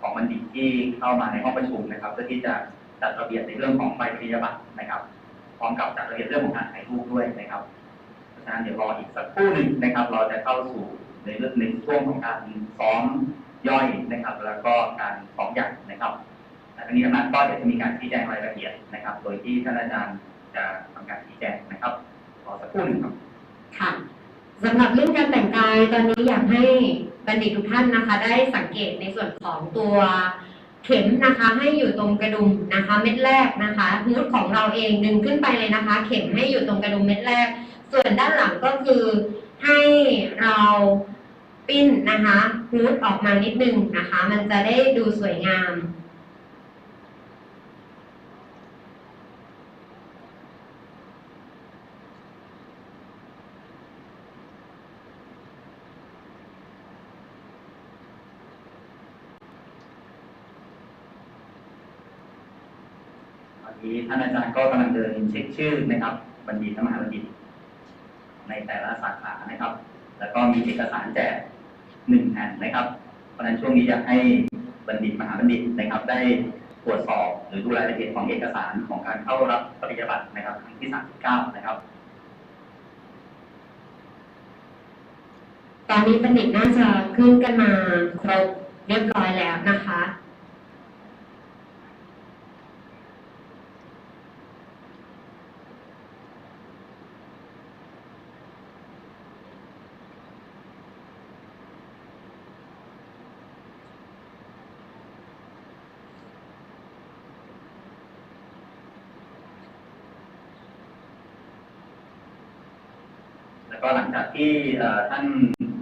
ของบัณฑิตที่เข้ามาในห้องประชุมนะครับเพื่อที่จะจัดระเบียบในเรื่องของใบปริญญาบัตรนะครับพร้อมกับจัดระเบียบเรื่องของการถ่ายรูปด้วยนะครับเพราะฉะนั้นเดี๋ยวรออีกสักครู่หนึ่งนะครับ เราจะเข้าสู่ในเรื่องในช่วงของการซ้อมย่อยนะครับ แล้วก็การซ้อมใหญ่นะครับแต่ทั้งนี้ทั้งนั้นก็เดี๋ยวจะมีการชี้แจงรายละเอียดนะครับ โดยที่ท่านอาจารย์จะทำการชี้แจงนะครับรอสักครู่หนึ่งครับค่ะ สำหรับเรื่องการแต่งกายตอนนี้อยากให้บัณฑิตทุกท่านนะคะ ได้สังเกตในส่วนของตัวเข็มนะคะ ให้อยู่ตรงกระดุมนะคะ เม็ดแรกนะคะฮูดของเราเองดึงขึ้นไปเลยนะคะ เข็มให้อยู่ตรงกระดุมเม็ดแรก ส่วนด้านหลังก็คือให้เราปิ้นนะคะฮูดออกมานิดนึงนะคะ มันจะได้ดูสวยงาม ท่านอาจารย์ก็กำลังเดินเช็คชื่อนะครับ บัณฑิตและมหาบัณฑิต ในแต่ละสาขานะครับ แล้วก็มีเอกสารแจกหนึ่งแผ่นนะครับ เพราะฉะนั้นช่วงนี้อยากให้บัณฑิตมหาบัณฑิตนะครับ ได้ตรวจสอบหรือดูรายละเอียดของเอกสารของการเข้ารับปริญญาบัตรนะครับครั้งที่ 39 นะครับ ตอนนี้บัณฑิตน่าจะขึ้นกันมาครบเรียบร้อยแล้วนะคะ ก็หลังจากที่เอ่อท่าน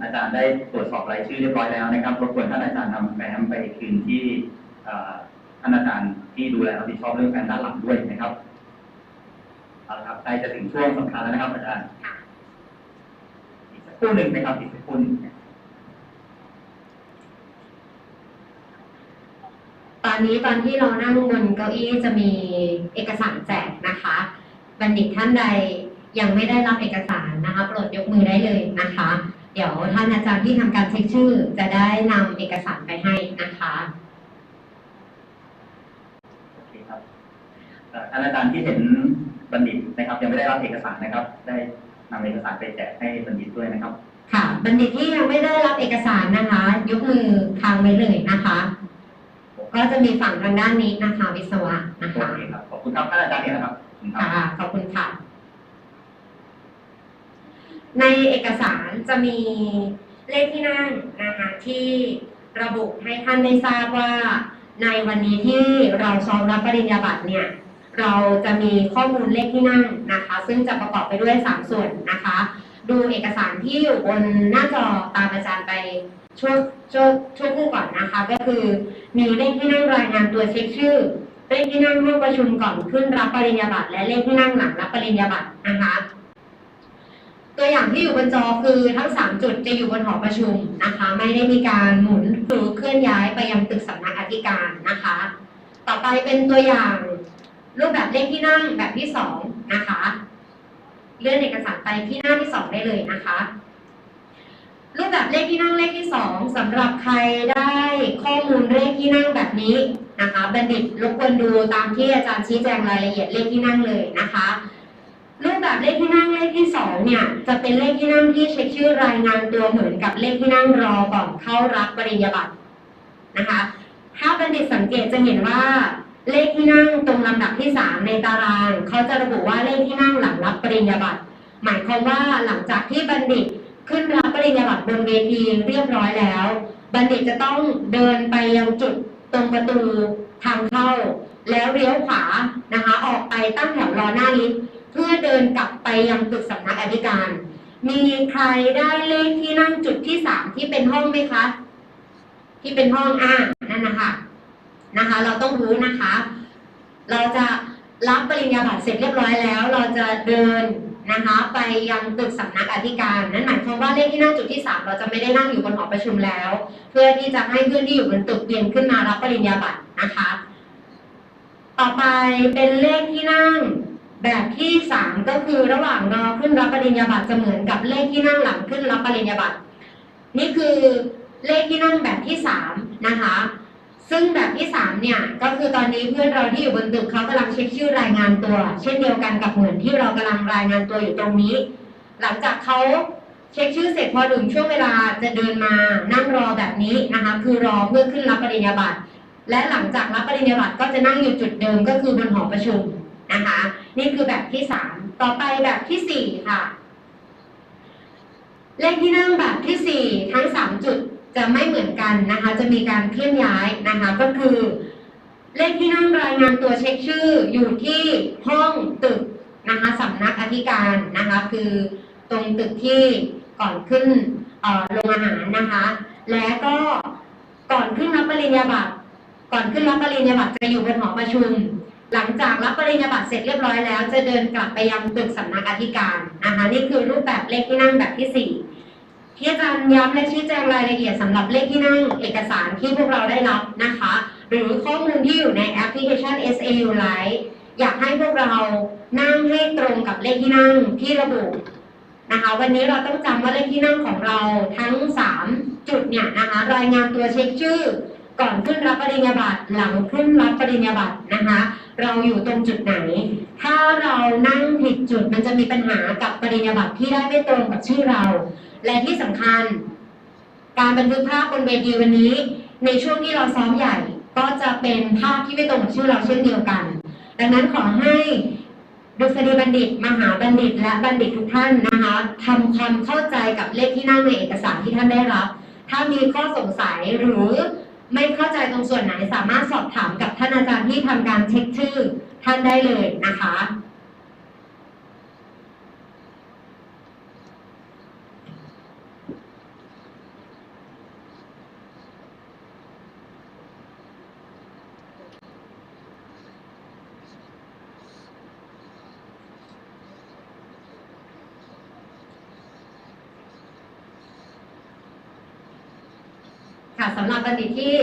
อาจารย์ได้ตรวจสอบรายชื่อเรียบร้อยแล้วนะครับรบกวนท่านอาจารย์นำแฟ้มไปคืนที่เอ่อท่านอาจารย์ที่ดูแลรับผิดชอบเรื่องการด้านหลังด้วยนะครับเอาละครับใกล้จะถึงช่วงสำคัญแล้วนะครับ อาจารย์อีกสักครู่หนึ่งนะครับอีกสักครู่หนึ่งตอนนี้ตอนที่เรานั่งบนเก้าอี้จะมีเอกสารแจกนะคะ บัณฑิตท่านใดยังไม่ได้รับเอกสาร นะคะโปรดยกมือได้เลยนะคะ เดี๋ยวท่านอาจารย์ที่ทำการเช็คชื่อ จะได้นำเอกสารไปให้นะคะโอเคครับเอ่อท่านอาจารย์ที่เห็นบัณฑิตนะครับ ยังไม่ได้รับเอกสารนะครับ ได้นำเอกสารไปแจกให้บัณฑิตด้วยนะครับ ค่ะ บัณฑิตที่ยังไม่ได้รับเอกสารนะคะ ยกมือทางไว้เลยนะคะก็จะมีฝั่งทางด้านนี้นะคะวิศวะนะโอคะเคครับขอบคุณครับท่านอาจารย์เนี่ยนะครับขอบคุณครับค่ะขอบคุณค่ะ ในเอกสารจะมีเลขที่นั่งนะคะที่ระบุให้ท่านได้ทราบว่า ในวันนี้ที่เราซ้อมรับปริญญาบัตรเนี่ยเราจะมีข้อมูลเลขที่นั่งนะคะ ซึ่งจะประกอบไปด้วย 3 ส่วนนะคะ ดูเอกสารที่อยู่บนหน้าจอตามอาจารย์ไปช่วงช่วงช่วงคู่ก่อนนะคะ ก็คือมีเลขที่นั่งรายงานตัวเช็คชื่อเลขที่นั่งร่วมประชุมก่อนขึ้นรับปริญญาบัตรและเลขที่นั่งหลังรับปริญญาบัตรนะคะ ตัวอย่างที่อยู่บนจอคือทั้ง 3 จุดจะอยู่บนหอประชุมนะคะ ไม่ได้มีการหมุนหรือเคลื่อนย้ายไปยังตึกสำนักอธิการนะคะ ต่อไปเป็นตัวอย่างรูปแบบเลขที่นั่งแบบที่สองนะคะเลื่อนเอกสารไปที่หน้าที่สองได้เลยนะคะ รูปแบบเลขที่นั่งเลขที่สองสำหรับใครได้ข้อมูลเลขที่นั่งแบบนี้นะคะบัณฑิตรบกวนดูตามที่อาจารย์ชี้แจงรายละเอียดเลขที่นั่งเลยนะคะ รูปแบบเลขที่นั่งเลขที่สองเนี่ยจะเป็นเลขที่นั่งที่เช็คชื่อรายงานตัวเหมือนกับเลขที่นั่งรอก่อนเข้ารับปริญญาบัตรนะคะ ถ้าบัณฑิตสังเกตจะเห็นว่าเลขที่นั่งตรงลำดับที่สามในตารางเขาจะระบุว่าเลขที่นั่งหลังรับปริญญาบัตรหมายความว่าหลังจากที่บัณฑิตขึ้นรับปริญญาบัตรบนเวทีเรียบร้อยแล้ว บัณฑิตจะต้องเดินไปยังจุดตรงประตูทางเข้า แล้วเลี้ยวขวานะคะ ออกไปตั้งแถวรอหน้าลิฟต์ เพื่อเดินกลับไปยังตึกสำนักอธิการ มีใครได้เลขที่นั่งจุดที่สามที่เป็นห้องไหมคะ ที่เป็นห้องอ่านั่นนะคะนะคะ เราต้องรู้นะคะ เราจะรับปริญญาบัตรเสร็จเรียบร้อยแล้ว เราจะเดินนะคะ ไปยังตึกสำนักอธิการ นั่นหมายความว่าเลขที่นั่งจุดที่สามเราจะไม่ได้นั่งอยู่บนหอประชุมแล้ว เพื่อที่จะให้เพื่อนที่อยู่บนตึกเรียนขึ้นมารับปริญญาบัตรนะคะ ต่อไปเป็นเลขที่นั่ง แบบที่สามก็คือระหว่างรอขึ้นรับปริญญาบัตรจะเหมือนกับเลขที่นั่งหลังขึ้นรับปริญญาบัตรนี่คือเลขที่นั่งแบบที่สามนะคะ ซึ่งแบบที่สามเนี่ยก็คือตอนนี้เพื่อนเราที่อยู่บนตึกเขากำลังเช็คชื่อรายงานตัว เช่นเดียวกันกับเหมือนที่เรากำลังรายงานตัวอยู่ตรงนี้ หลังจากเขาเช็คชื่อเสร็จพอถึงช่วงเวลาจะเดินมานั่งรอแบบนี้นะคะ คือรอเพื่อขึ้นรับปริญญาบัตรและหลังจากรับปริญญาบัตรก็จะนั่งอยู่จุดเดิมก็คือบนหอประชุม นะคะ นี่คือแบบที่สามต่อไปแบบที่สี่ค่ะ เลขที่นั่งแบบที่สี่ทั้งสามจุดจะไม่เหมือนกันนะคะ จะมีการเคลื่อนย้ายนะคะ ก็คือ เลขที่นั่งรายงานตัวเช็คชื่ออยู่ที่ห้องตึกนะคะสำนักอธิการนะคะ คือตรงตึกที่ก่อนขึ้นโรงอาหารนะคะ และก็ก่อนขึ้นรับปริญญาบัตรก่อนขึ้นรับปริญญาบัตรจะอยู่บนหอประชุม หลังจากรับปริญญาบัตรเสร็จเรียบร้อยแล้ว จะเดินกลับไปยังตึกสำนักอธิการนะคะนี่คือรูปแบบเลขที่นั่งแบบที่สี่ที่อาจารย์ย้ำและชี้แจงรายละเอียดสำหรับเลขที่นั่งเอกสารที่พวกเราได้รับนะคะ หรือข้อมูลที่อยู่ในแอปพลิเคชัน SAU Lite อยากให้พวกเรานั่งให้ตรงกับเลขที่นั่งที่ระบุนะคะวันนี้เราต้องจำว่าเลขที่นั่งของเราทั้ง 3 จุดเนี่ยนะคะรายงานตัวเช็คชื่อ ก่อนขึ้นรับปริญญาบัตรหลังขึ้นรับปริญญาบัตรนะคะ เราอยู่ตรงจุดไหน ถ้าเรานั่งผิดจุดมันจะมีปัญหากับปริญญาบัตรที่ได้ไม่ตรงกับชื่อเรา และที่สำคัญ การบันทึกภาพบนเวทีวันนี้ ในช่วงที่เราซ้อมใหญ่ ก็จะเป็นภาพที่ไม่ตรงกับชื่อเราเช่นเดียวกัน ดังนั้นขอให้ดุษฎีบัณฑิต มหาบัณฑิต และบัณฑิตทุกท่านนะคะทำความเข้าใจกับเลขที่นั่งในเอกสารที่ท่านได้รับ ถ้ามีข้อสงสัยหรือ ไม่เข้าใจตรงส่วนไหนสามารถสอบถามกับท่านอาจารย์ที่ทำการเช็คชื่อท่านได้เลยนะคะ สำหรับบัณฑิที่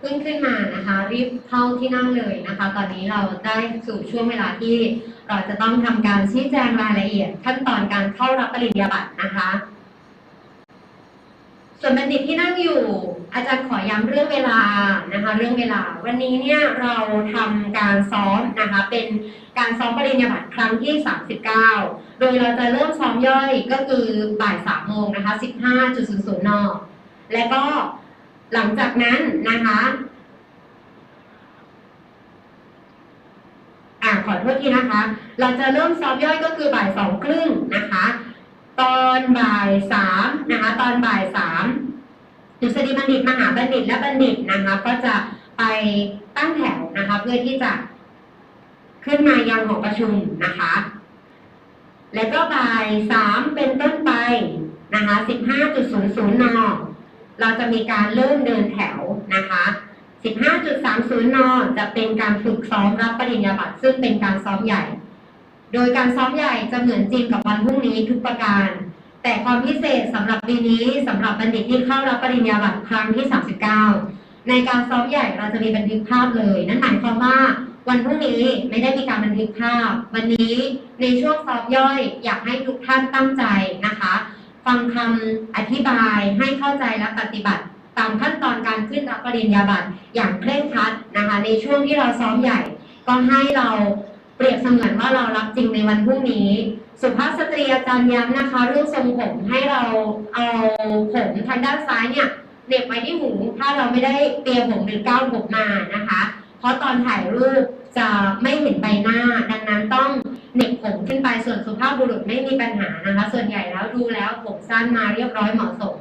เพิ่งขึ้นมานะคะ รีบเข้าที่นั่งเลยนะคะ ตอนนี้เราได้สู่ช่วงเวลาที่เราจะต้องทำการชี้แจงรายละเอียด ขั้นตอนการเข้ารับปริญญาบัตรนะคะ ส่วนบัณฑิตที่นั่งอยู่ อาจารย์ขอย้ำเรื่องเวลานะคะ เรื่องเวลา วันนี้เนี่ยเราทำการซ้อมนะคะ เป็นการซ้อมปริญญาบัตรครั้งที่ 39 โดยเราจะเริ่มซ้อมย่อยก็คือบ่าย3โมงนะคะ 15.00นและก็ หลังจากนั้นนะคะอ่าขอโทษทีนะคะ เราจะเริ่มซ้อมย่อยก็คือบ่ายสองครึ่งนะคะ ตอนบ่ายสามนะคะ ตอนบ่ายสามดุษฎีบัณฑิตมหาบัณฑิตและบัณฑิตนะคะ ก็จะไปตั้งแถวนะคะ เพื่อที่จะขึ้นมายังหอประชุมนะคะ แล้วก็บ่ายสามเป็นต้นไปนะคะสิบห้าจุดศูนย์ศูนย์น เราจะมีการเริ่มเดินแถวนะคะ 15.30 น จะเป็นการฝึกซ้อมรับปริญญาบัตรซึ่งเป็นการซ้อมใหญ่ โดยการซ้อมใหญ่จะเหมือนจริงกับวันพรุ่งนี้ทุกประการ แต่ความพิเศษสำหรับปีนี้สำหรับบัณฑิตที่เข้ารับปริญญาบัตรครั้งที่ 39 ในการซ้อมใหญ่เราจะมีบันทึกภาพเลย นั่นหมายความว่าวันพรุ่งนี้ไม่ได้มีการบันทึกภาพ วันนี้ในช่วงซ้อมย่อยอยากให้ทุกท่านตั้งใจนะคะ ฟังคำอธิบายให้เข้าใจและปฏิบัติ ตามขั้นตอนการขึ้นรับปริญญาบัตรอย่างเคร่งครัดนะคะ ในช่วงที่เราซ้อมใหญ่ ก็ให้เราเปรียบเสมือนว่าเรารับจริงในวันพรุ่งนี้ สุภาพสตรีอาจารย์ย้ำนะคะเรื่องทรงผมให้เราเอาผมทางด้านซ้ายเนี่ยเหน็บไว้ที่หูถ้าเราไม่ได้เตรียมผมหรือก้าวผมมานะคะ เพราะตอนถ่ายรูปจะไม่เห็นใบหน้า ดังนั้นต้อง หน็บผมขึ้นไปส่วนสุภาพบุรุษไม่มีปัญหานะคะ ส่วนใหญ่แล้วดูแล้วผมสั้นมาเรียบร้อยเหมาะสม